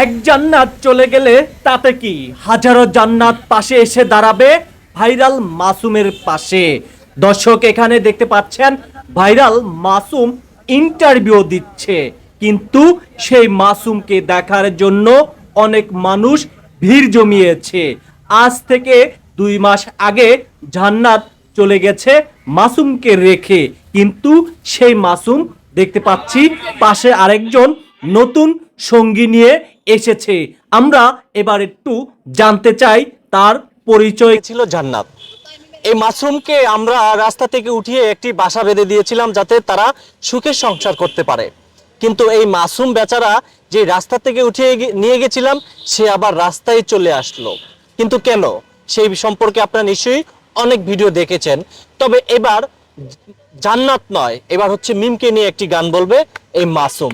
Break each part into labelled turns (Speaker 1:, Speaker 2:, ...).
Speaker 1: এক জান্নাত চলে গেলে তাতে কি? হাজারো জান্নাত পাশে এসে দাঁড়াবে ভাইরাল মাসুমের পাশে। দর্শক এখানে দেখতে পাচ্ছেন, ভাইরাল মাসুম ইন্টারভিউ দিচ্ছে। কিন্তু সেই মাসুমকে দেখার জন্য অনেক মানুষ ভিড় জমিয়েছে। আজ থেকে দুই মাস আগে জান্নাত চলে গেছে মাসুমকে রেখে। কিন্তু সেই মাসুম, দেখতে পাচ্ছি, পাশে আরেকজন নতুন সঙ্গী নিয়ে এসেছে। আমরা এবার একটু জানতে চাই তার পরিচয়। ছিল জান্নাত। এই মাসুমকে আমরা রাস্তা থেকে উঠিয়ে একটি বাসা বেঁধে দিয়েছিলাম যাতে তারা সুখে সংসার করতে পারে। কিন্তু এই মাসুম বেচারা যে রাস্তা থেকে উঠিয়ে নিয়ে গেছিলাম, সে আবার রাস্তায় চলে আসলো। কিন্তু কেন? সেই সম্পর্কে আপনারা নিশ্চয়ই অনেক ভিডিও দেখেছেন। তবে এবার জান্নাত নয়, এবার হচ্ছে মিমকে নিয়ে একটি গান বলবে এই মাসুম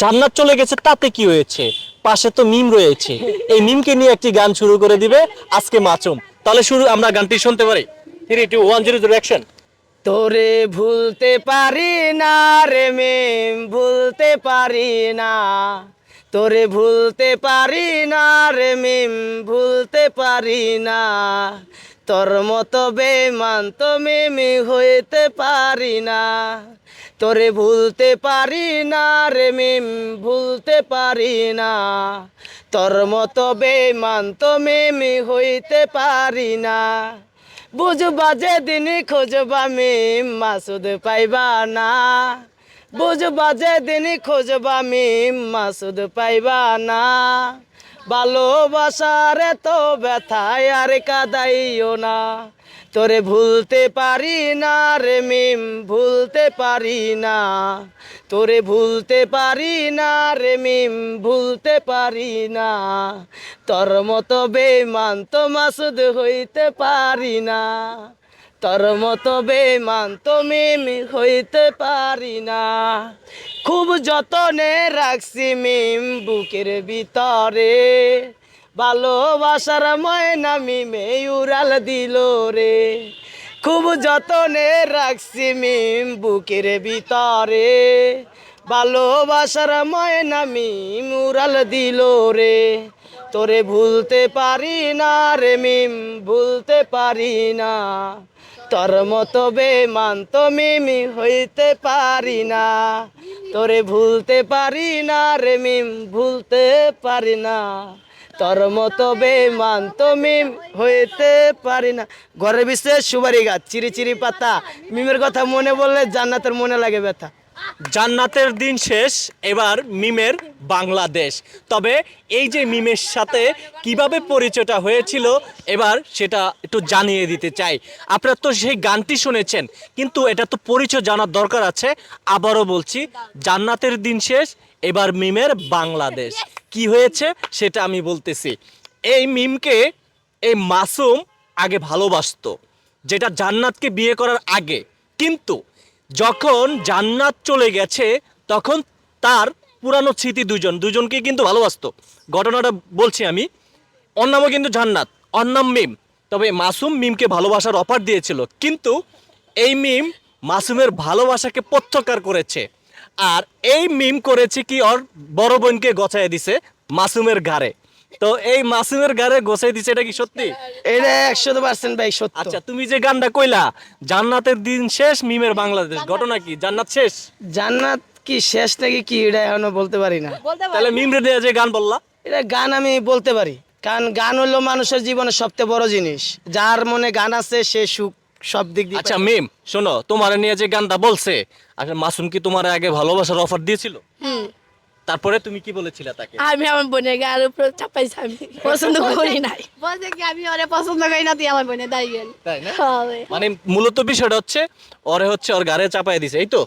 Speaker 1: জান্নাত চলে গেছে, তাতে কি হয়েছে? পাশে তো মিম রয়েছে। এই মিমকে নিয়ে একটি গান শুরু করে দিবে আজকে মাসুম তাহলে শুরু, আমরা গানটি শুনতে পারি। Three two one zero zero action
Speaker 2: তোরে ভুলতে পারি না রে মেম, ভুলতে পারি না। তোরে ভুলতে পারি না রে মেম, ভুলতে পারি না। তোর মতো বেমান তো মেমি হইতে পারি না। তোরে ভুলতে পারি না রে মেম, ভুলতে পারি না। তোর মতো বেমান তো মেমি হইতে পারি না। বুঝবা যে দিন খোঁজবা মিম, মাসুদ পাইবা না। বুঝবা যে দিন খোঁজবা মিম, মাসুদ পাইবা না। ভালোবাসার তো ব্যথায় আর কাদাইও না। তোরে ভুলতে পারি না রে মিম, ভুলতে পারি না। তোরে ভুলতে পারি না রে মিম, ভুলতে পারি না। তোর মতো বেমান তো মাসুদ হইতে পারি না। তোর মতো বেমান তো মিম হইতে পারি না। খুব যতনে রাখছি মিম বুকের ভিতরে। ভালোবাসার ময়না মিমে উড়াল দিল রে। খুব যতনে রাখছি মিম বুকের ভিতরে। ভালোবাসার ময়না মিম উড়াল দিল রে। তোরে ভুলতে পারি না রে মিম, ভুলতে পারি না। তোর মতো বেমান তো মিমি হইতে পারি না। তোরে ভুলতে পারি না রে মিম, ভুলতে পারি না। তোর মতো বেমান তো মিম হইতে পারি না। ঘরের বিশেষ সুবারি গাছ চিরি চিরি পাতা, মিমের কথা মনে বললে জান্নাতের মনে লাগে ব্যথা।
Speaker 1: জান্নাতের দিন শেষ, এবার মিমের বাংলাদেশ। তবে এই যে মিমের সাথে কীভাবে পরিচয়টা হয়েছিল, এবার সেটা একটু জানিয়ে দিতে চাই। আপনারা তো সেই গানটি শুনেছেন, কিন্তু এটা তো পরিচয় জানার দরকার আছে। আবারও বলছি, জান্নাতের দিন শেষ, এবার মিমের বাংলাদেশ। কি হয়েছে সেটা আমি বলতেছি। এই মিমকে, এই মাসুম আগে ভালোবাসতো, যেটা জান্নাতকে বিয়ে করার আগে। কিন্তু যখন জান্নাত চলে গেছে, তখন তার পুরানো স্মৃতি দুজন দুজনকে কিন্তু ভালোবাসতো। ঘটনাটা বলছি আমি। ওর নামও কিন্তু জান্নাত। ওর নাম মিম। তবে মাসুম মিমকে ভালোবাসার অফার দিয়েছিল। কিন্তু এই মিম মাসুমের ভালোবাসাকে প্রত্যাখ্যান করেছে। আর এই মিম করেছে কি ওর বড় বোনকে গছায় দিছে মাসুমের ঘাড়ে। তো এই মাসুমের গারে গোছাই দিছে এটা কি সত্যি?
Speaker 2: এটা একশো পার্সেন্ট ভাই সত্য।
Speaker 1: আচ্ছা তুমি যে গানটা কইলা জান্নাতের দিন শেষ মিমের বাংলাদেশ ঘটনা কি? জান্নাত শেষ?
Speaker 2: জান্নাত কি শেষ নাকি কি এটা এখনও বলতে পারি না।
Speaker 1: তাহলে মিমরে দিয়ে যে গান বললা?
Speaker 2: এটা গান আমি বলতে পারি। কারণ গান হলো মানুষের জীবনের সবচেয়ে বড় জিনিস। যার মনে গান আছে সে সুখ সব দিক দিয়ে
Speaker 1: আচ্ছা মিম শোনো তোমার নিয়ে যে গানটা বলছে আচ্ছা মাসুম কি তোমার আগে ভালোবাসার অফার দিয়েছিল?
Speaker 3: হুম।
Speaker 1: তারপরে তুমি কি বলেছিলে তাকে?
Speaker 3: আমি আমার বোনের আর উপর চাপাইছি আমি। পছন্দ করি নাই। বলছে কি আমি ওরে পছন্দ করি না তুই আমার বোনে দাই গেল।
Speaker 1: তাই না? মানে মূলত বিষয়টা হচ্ছে ওরে হচ্ছে ওর গাড়ে চাপায় দিছে এই তো?